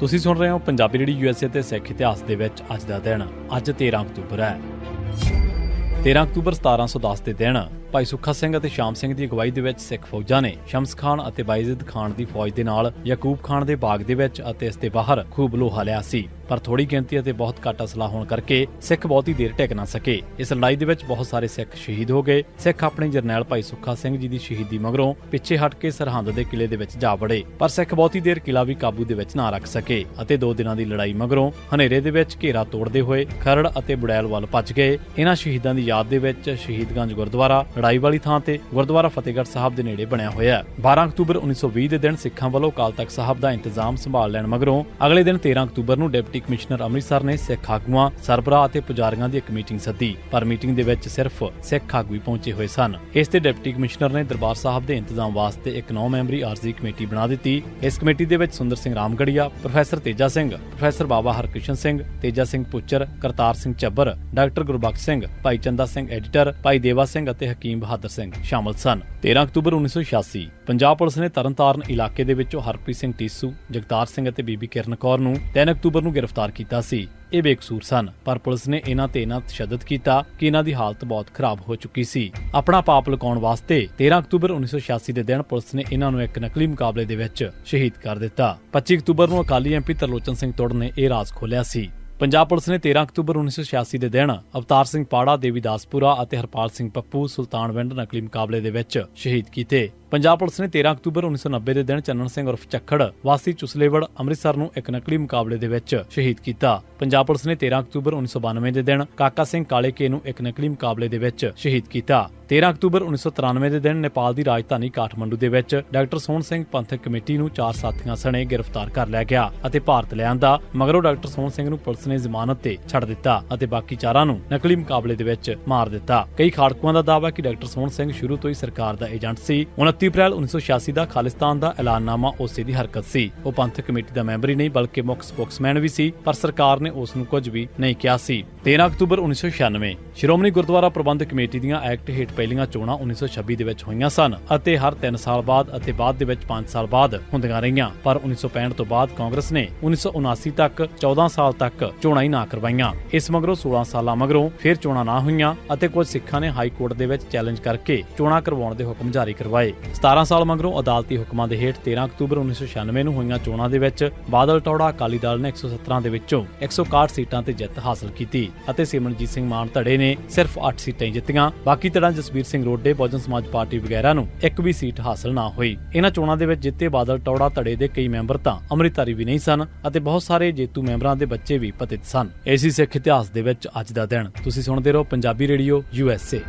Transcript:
ਤੁਸੀਂ ਸੁਣ ਰਹੇ ਹੋ ਪੰਜਾਬੀ ਰੇਡੀ ਯੂਐਸਏ ਤੇ ਸਿੱਖ ਇਤਿਹਾਸ ਦੇ ਵਿੱਚ ਅੱਜ ਦਾ ਦਿਨ। ਅੱਜ 13 ਅਕਤੂਬਰ ਹੈ। 13 ਅਕਤੂਬਰ 1710 ਦੇ ਦਿਨ ਭਾਈ ਸੁੱਖਾ ਸਿੰਘ ਅਤੇ ਸ਼ਾਮ ਸਿੰਘ ਦੀ ਅਗਵਾਈ ਦੇ ਵਿੱਚ ਸਿੱਖ ਫੌਜਾਂ ਨੇ ਸ਼ਮਸ ਖਾਨ ਅਤੇ ਬਾਇਜ਼ਿਦ ਖਾਨ ਦੀ ਫੌਜ ਦੇ ਨਾਲ ਯਾਕੂਬ ਖਾਨ ਦੇ ਬਾਗ ਦੇ ਵਿੱਚ ਅਤੇ ਇਸ ਦੇ ਬਾਹਰ ਖੂਬ ਲੋਹਾ ਲਿਆ ਸੀ। ਪਰ ਥੋੜੀ ਗਿਣਤੀ ਅਤੇ ਬਹੁਤ ਘੱਟ ਅਸਲਾ ਹੋਣ ਕਰਕੇ ਸਿੱਖ ਬਹੁਤੀ ਦੇਰ ਟਿਕ ਨਾ ਸਕੇ। ਇਸ ਲੜਾਈ ਦੇ ਵਿੱਚ ਬਹੁਤ ਸਾਰੇ ਸਿੱਖ ਸ਼ਹੀਦ ਹੋ ਗਏ। ਸਿੱਖ ਆਪਣੇ ਜਰਨੈਲ ਭਾਈ ਸੁੱਖਾ ਸਿੰਘ ਜੀ ਦੀ ਸ਼ਹੀਦੀ ਮਗਰੋਂ ਪਿੱਛੇ ਹਟ ਕੇ ਸਰਹੰਦ ਦੇ ਕਿਲੇ ਦੇ ਵਿੱਚ ਜਾ ਵੜੇ, ਪਰ ਸਿੱਖ ਬਹੁਤੀ ਦੇਰ ਕਿਲਾ ਵੀ ਕਾਬੂ ਦੇ ਵਿੱਚ ਨਾ ਰੱਖ ਸਕੇ ਅਤੇ ਦੋ ਦਿਨਾਂ ਦੀ ਲੜਾਈ ਮਗਰੋਂ ਹਨੇਰੇ ਦੇ ਵਿੱਚ ਘੇਰਾ ਤੋੜਦੇ ਹੋਏ ਖਰੜ ਅਤੇ ਬੁੜੈਲ ਵੱਲ ਭੱਜ ਗਏ। ਇਹਨਾਂ ਸ਼ਹੀਦਾਂ ਦੀ ਯਾਦ ਦੇ ਵਿੱਚ ਸ਼ਹੀਦਗੰਜ ਗੁਰਦੁਆਰਾ, ਲੜਾਈ ਵਾਲੀ ਥਾਂ ਤੇ ਗੁਰਦੁਆਰਾ ਫਤਿਹਗੜ੍ਹ ਸਾਹਿਬ ਦੇ ਨੇੜੇ ਬਣਿਆ ਹੋਇਆ ਹੈ। 12 ਅਕਤੂਬਰ 1920 ਦੇ ਦਿਨ ਸਿੱਖਾਂ ਵੱਲੋਂ ਅਕਾਲ ਤਖਤ ਸਾਹਿਬ ਦਾ ਇੰਤਜ਼ਾਮ ਸੰਭਾਲ ਲੈਣ ਮਗਰੋਂ ਅਗਲੇ ਦਿਨ 13 ਅਕਤੂਬਰ ਨੂੰ ਡਿਪਟੀ ਕਮਿਸ਼ਨਰ ਅੰਮ੍ਰਿਤਸਰ ਨੇ ਸਿੱਖ ਆਗੂਆਂ, ਸਰਬਰਾਹ ਅਤੇ ਪੁਜਾਰੀਆਂ ਦੀ ਇੱਕ ਮੀਟਿੰਗ ਸੱਦੀ, ਪਰ ਮੀਟਿੰਗ ਦੇ ਵਿੱਚ ਸਿਰਫ ਸਿੱਖ ਆਗੂ ਹੀ ਪਹੁੰਚੇ ਹੋਏ ਸਨ। ਇਸ ਤੇ ਡਿਪਟੀ ਕਮਿਸ਼ਨਰ ਨੇ ਦਰਬਾਰ ਸਾਹਿਬ ਦੇ ਇੰਤਜ਼ਾਮ ਵਾਸਤੇ ਇੱਕ 9 ਮੈਂਬਰੀ ਆਰਜ਼ੀ ਕਮੇਟੀ ਬਣਾ ਦਿੱਤੀ। ਇਸ ਕਮੇਟੀ ਦੇ ਵਿੱਚ Sundar Singh Ramgarhia, professor Teja Singh, professor Baba Harkrishan Singh, Teja Singh Puchar, Kartar Singh Chabbar doctor Gurbaksh Singh, Bhai Chanda Singh editor, ਭਾਈ ਦੇਵਾ ਸਿੰਘ ਅਤੇ ਹਕੀਮ ਬਹਾਦਰ ਸਿੰਘ ਸ਼ਾਮਲ ਸਨ। 13 ਅਕਤੂਬਰ 1986 ਪੰਜਾਬ ਪੁਲਿਸ ਨੇ ਤਰਨਤਾਰਨ ਇਲਾਕੇ ਦੇ ਵਿੱਚੋਂ ਹਰਪ੍ਰੀਤ ਸਿੰਘ ਟੀਸੂ, ਜਗਤਾਰ ਸਿੰਘ ਅਤੇ ਬੀਬੀ ਕਿਰਨ ਕੌਰ ਨੂੰ 3 ਅਕਤੂਬਰ ਨੂੰ ਗ੍ਰਿਫਤਾਰ ਕੀਤਾ ਸੀ। ਇਹ ਬੇਕਸੂਰ ਸਨ, ਪਰ ਪੁਲਿਸ ਨੇ ਇਹਨਾਂ ਤੇ ਇਹਨਾਂ ਤਸ਼ੱਦਦ ਕੀਤਾ ਕਿ ਇਹਨਾਂ ਦੀ ਹਾਲਤ ਬਹੁਤ ਖਰਾਬ ਹੋ ਚੁੱਕੀ ਸੀ। ਆਪਣਾ ਪਾਪ ਲੁਕਾਉਣ ਵਾਸਤੇ 13 ਅਕਤੂਬਰ 1986 ਦੇ ਦਿਨ ਪੁਲਿਸ ਨੇ ਇਹਨਾਂ ਨੂੰ ਇੱਕ ਨਕਲੀ ਮੁਕਾਬਲੇ ਦੇ ਵਿੱਚ ਸ਼ਹੀਦ ਕਰ ਦਿੱਤਾ। 25 ਅਕਤੂਬਰ ਨੂੰ ਅਕਾਲੀ ਐਮਪੀ ਤਰਲੋਚਨ ਸਿੰਘ ਤੁੜ ਨੇ ਇਹ ਰਾਜ਼ ਖੋਲਿਆ ਸੀ। ਪੰਜਾਬ ਪੁਲਿਸ ਨੇ 13 ਅਕਤੂਬਰ 1986 ਦੇ ਦਿਨ ਅਵਤਾਰ ਸਿੰਘ ਪਾੜਾ ਦੇਵੀਦਾਸਪੁਰਾ ਅਤੇ ਹਰਪਾਲ ਸਿੰਘ ਪੱਪੂ, ਸੁਲਤਾਨਵਿੰਡ ਨਕਲੀ ਮੁਕਾਬਲੇ ਦੇ ਵਿੱਚ ਸ਼ਹੀਦ ਕੀਤੇ। ਪੰਜਾਬ ਪੁਲਿਸ ਨੇ 13 ਅਕਤੂਬਰ 1990 ਦੇ ਦਿਨ ਚੰਨਣ ਸਿੰਘ ਉਰਫ ਚੱਖੜ, ਵਾਸੀ ਚੁਸਲੇਵੜ, ਅੰਮ੍ਰਿਤਸਰ ਨੂੰ ਇੱਕ ਨਕਲੀ ਮੁਕਾਬਲੇ ਦੇ ਵਿੱਚ ਸ਼ਹੀਦ ਕੀਤਾ। ਪੰਜਾਬ ਪੁਲਿਸ ਨੇ 13 ਅਕਤੂਬਰ 1992 ਦੇ ਦਿਨ ਕਾਕਾ ਸਿੰਘ ਕਾਲੇਕੇ ਨੂੰ ਇੱਕ ਨਕਲੀ ਮੁਕਾਬਲੇ ਦੇ ਵਿੱਚ ਸ਼ਹੀਦ ਕੀਤਾ। 13 ਅਕਤੂਬਰ 1993 ਦੇ ਦਿਨ ਨੇਪਾਲ ਦੀ ਰਾਜਧਾਨੀ ਕਾਠਮੰਡੂ ਦੇ ਵਿੱਚ ਡਾਕਟਰ ਸੋਹਣ ਸਿੰਘ ਪੰਥਕ ਕਮੇਟੀ ਨੂੰ ਚਾਰ ਸਾਥੀਆਂ ਸਣੇ ਗ੍ਰਿਫਤਾਰ ਕਰ ਲਿਆ ਗਿਆ ਅਤੇ ਭਾਰਤ ਲਿਆਂਦਾ, ਮਗਰੋਂ ਡਾਕਟਰ ਸੋਹਣ ਸਿੰਘ ਨੂੰ ਪੁਲਿਸ ਨੇ ਜ਼ਮਾਨਤ ਤੇ ਛੱਡ ਦਿੱਤਾ ਅਤੇ ਬਾਕੀ ਚਾਰਾਂ ਨੂੰ ਨਕਲੀ ਮੁਕਾਬਲੇ ਦੇ ਵਿੱਚ ਮਾਰ ਦਿੱਤਾ। ਕਈ ਖਾੜਕੂਆਂ ਦਾ ਦਾਅਵਾ ਕਿ ਡਾਕਟਰ ਸੋਹਣ ਸਿੰਘ ਸ਼ੁਰੂ ਤੋਂ ਹੀ ਸਰਕਾਰ ਦਾ ਏਜੰਟ ਸੀ। 29 ਅਪ੍ਰੈਲ 1986 ਦਾ ਖਾਲਿਸਤਾਨ ਦਾ ਐਲਾਨਨਾਮਾ ਉਸੇ ਦੀ ਹਰਕਤ ਸੀ। ਉਹ ਪੰਥਕ ਕਮੇਟੀ ਦਾ ਮੈਂਬਰ ਹੀ ਨਹੀਂ, ਬਲਕਿ ਮੁੱਖ ਸਪੋਕਸਮੈਨ ਵੀ ਸੀ, ਪਰ ਸਰਕਾਰ ਨੇ ਉਸ ਨੂੰ ਕੁਝ ਵੀ ਨਹੀਂ ਕਿਹਾ ਸੀ। 13 ਅਕਤੂਬਰ 1996 ਸ਼੍ਰੋਮਣੀ ਗੁਰਦੁਆਰਾ ਪ੍ਰਬੰਧਕ ਕਮੇਟੀ ਦੀਆਂ ਐਕਟ ਹੇਠ ਪਹਿਲੀਆਂ ਚੋਣਾਂ 1926 ਦੇ ਵਿੱਚ ਹੋਈਆਂ ਸਨ ਅਤੇ ਹਰ 3 ਸਾਲ ਬਾਅਦ ਅਤੇ ਬਾਅਦ ਦੇ ਵਿੱਚ 5 ਸਾਲ ਬਾਅਦ ਹੁੰਦੀਆਂ ਰਹੀਆਂ, ਪਰ 1965 ਤੋਂ ਬਾਅਦ ਕਾਂਗਰਸ ਨੇ 1979 ਤੱਕ 14 ਸਾਲ ਤੱਕ ਚੋਣਾਂ ਹੀ ਨਾ ਕਰਵਾਈਆਂ। ਇਸ ਮਗਰੋਂ 16 ਸਾਲਾਂ ਮਗਰੋਂ ਫਿਰ ਚੋਣਾਂ ਨਾ ਹੋਈਆਂ ਅਤੇ ਕੁਝ ਸਿੱਖਾਂ ਨੇ ਹਾਈ ਕੋਰਟ ਦੇ ਵਿੱਚ ਚੈਲੰਜ ਕਰਕੇ ਚੋਣਾਂ ਕਰਵਾਉਣ ਦੇ ਹੁਕਮ ਜਾਰੀ ਕਰਵਾਏ। 17 ਸਾਲ ਮਗਰੋਂ ਅਦਾਲਤੀ ਹੁਕਮਾਂ ਦੇ ਹੇਠ 13 ਅਕਤੂਬਰ 1996 ਨੂੰ ਹੋਈਆਂ ਚੋਣਾਂ ਦੇ ਵਿੱਚ ਬਾਦਲ ਟੌੜਾ ਅਕਾਲੀ ਦਲ ਨੇ 117 ਦੇ ਵਿੱਚੋਂ 161 ਸੀਟਾਂ ਤੇ ਜਿੱਤ ਹਾਸਲ ਕੀਤੀ। ਅਤੇ ਸਿਮਰਨਜੀਤ ਸਿੰਘ ਮਾਨ ਧੜੇ ਨੇ ਸਿਰਫ 8 ਸੀਟਾਂ ਜਿੱਤੀਆਂ। ਬਾਕੀ ਧੜਾ ਜਸਬੀਰ ਸਿੰਘ ਰੋਡੇ, ਬਹੁਜਨ ਸਮਾਜ ਪਾਰਟੀ ਵਗੈਰਾ ਨੂੰ ਇੱਕ ਵੀ ਸੀਟ ਹਾਸਲ ਨਾ ਹੋਈ। ਇਹਨਾਂ ਚੋਣਾਂ ਦੇ ਵਿੱਚ ਜਿੱਤੇ ਬਾਦਲ ਟੌੜਾ ਧੜੇ ਦੇ ਕਈ ਮੈਂਬਰ ਤਾਂ ਅੰਮ੍ਰਿਤਧਾਰੀ ਵੀ ਨਹੀਂ ਸਨ ਅਤੇ ਬਹੁਤ ਸਾਰੇ ਜੇਤੂ ਮੈਂਬਰਾਂ ਦੇ ਬੱਚੇ ਵੀ ਪਤਿਤ ਸਨ। ਏਸੀ ਸਿੱਖ ਇਤਿਹਾਸ ਦੇ ਵਿੱਚ ਅੱਜ ਦਾ ਦਿਨ। ਤੁਸੀਂ ਸੁਣਦੇ ਰਹੋ ਪੰਜਾਬੀ ਰੇਡੀਓ ਯੂਐਸਏ